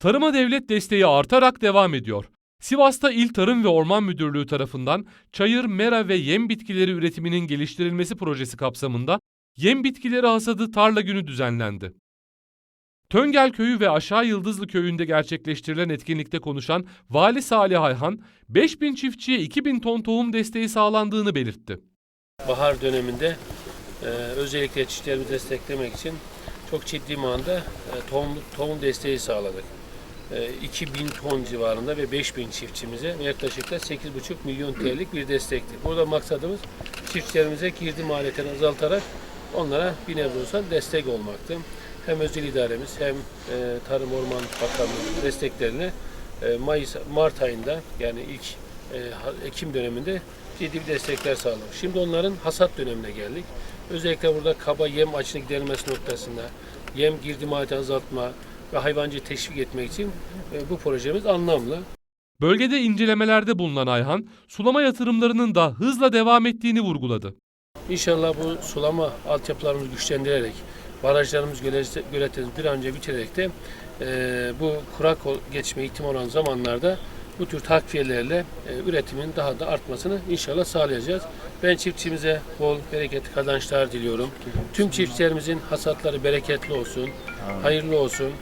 Tarıma devlet desteği artarak devam ediyor. Sivas'ta İl Tarım ve Orman Müdürlüğü tarafından çayır, mera ve yem bitkileri üretiminin geliştirilmesi projesi kapsamında yem bitkileri hasadı tarla günü düzenlendi. Töngel Köyü ve Aşağı Yıldızlı Köyü'nde gerçekleştirilen etkinlikte konuşan Vali Salih Ayhan, 5000 çiftçiye 2000 ton tohum desteği sağlandığını belirtti. bahar döneminde e, özellikle çiftçilerimizi desteklemek için çok ciddi manada e, tohum, tohum desteği sağladık. E, 2000 ton civarında ve 5000 çiftçimize yaklaşık da 8,5 milyon TL'lik bir destekti. Burada maksadımız çiftçilerimize girdi maliyetini azaltarak onlara bir nebze olsa destek olmaktı. Hem özel idaremiz hem e, Tarım Orman Bakanlığı desteklerini e, Mayıs Mart ayında yani ilk e, Ekim döneminde ciddi bir destekler sağlamış. Şimdi onların hasat dönemine geldik. Özellikle burada kaba yem açını giderilmesi noktasında yem girdi maliyeti azaltma ve hayvancı teşvik etmek için e, bu projemiz anlamlı. Bölgede incelemelerde bulunan Ayhan, sulama yatırımlarının da hızla devam ettiğini vurguladı. İnşallah bu sulama altyapılarımızı güçlendirerek, barajlarımız göletlerimizi bir an önce bitirerek de e, bu kurak geçme ihtimali olan zamanlarda bu tür takviyelerle e, üretimin daha da artmasını inşallah sağlayacağız. Ben çiftçimize bol, bereketli kazançlar diliyorum. Tüm çiftçilerimizin hasatları bereketli olsun, hayırlı olsun.